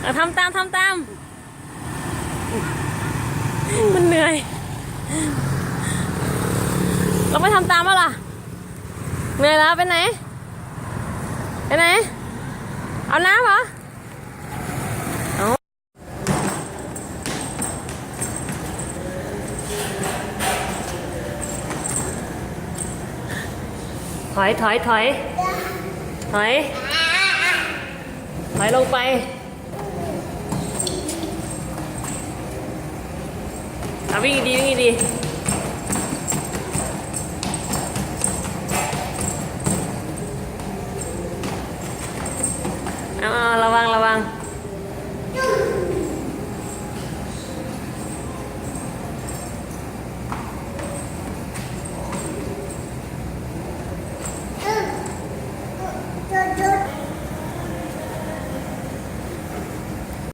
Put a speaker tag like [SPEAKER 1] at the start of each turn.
[SPEAKER 1] เอาทำตามทำตาม มันเหนื่อย เราไม่ทำตามแล้วล่ะ เหนื่อยแล้วไปไหน ไปไหน เอาน้ำเหรอ ถอยถอยถอยถอยถอยลงไป เอาวิ่งดีวิ่งดีเอาเอาระวังระวัง